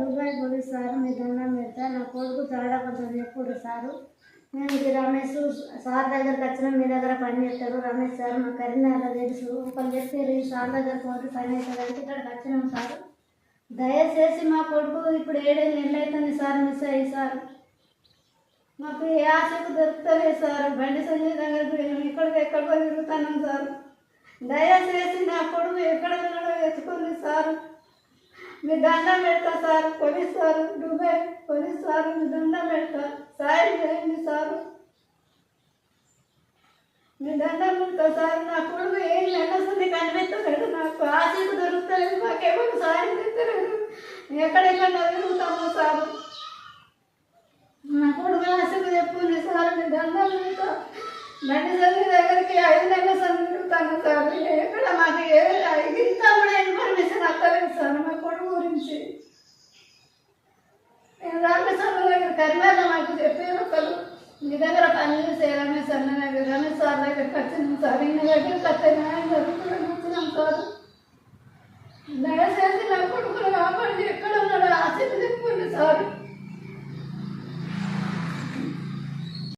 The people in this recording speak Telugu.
దుబాయ్ పోలీస్ సార్ మీ దండం పెడతా నా కొడుకు చాలా కొంచెం చెప్పుడు సారు? నేను ఇది రమేష్ సార్ దగ్గరకు వచ్చిన మీ దగ్గర పని చేస్తారు రమేష్ సార్ మా కరీంనగర్లో తెలుసు. ఒకరు చెప్పారు సార్ దగ్గర పోతే పని అవుతుందంటే ఇక్కడికి వచ్చినాం సార్. దయచేసి మా కొడుకు ఇప్పుడు ఏడేళ్ళు నెలలు అవుతుంది సార్ మిస్ అయ్యి సార్. మాకు ఏ ఆశకు దొరుకుతలే సార్. బండి సంజయ్ దగ్గర పోయినాం ఇక్కడికి ఎక్కడికో తిరుగుతున్నాం సార్. దయచేసి నా కొడుకు ఎక్కడ ఉన్నాడో వెతుకుంది సార్. మీ దండం పెడతా sir police sir Dubai police sir మీ దండం పెడతా. సాయం చేయండి సార్. మీ దండం పెడతా సార్. నా కొడుకు ఏం నెలస్తుంది కనిపెట్టలేదు. నాకు ఆశకు దొరుకుతలేదు. మాకేమో సాయం చేస్తలేదు ఎక్కడెక్కడ తిరుగుతాము సార్. నా కొడుకు ఆశకు చెప్పుంది సార్. మీ దండం పెడతా. బండి సంధి దగ్గరికి ఐదు నెలల సంధి తిరుగుతాను సార్. ఎక్కడ మాకు ఏ ఇంత కూడా ఇన్ఫర్మేషన్ అక్కలేదు సార్ మా కొడుకు గురించి నేను రామేశ్వరం నాకు చెప్పే మాకు చెప్పారు ఒకరు. మీ దగ్గర పని చేసే రమేష్ అన్న దగ్గర రమేష్ సార్ దగ్గరికి వచ్చిన సార్ ఈయన దగ్గరికి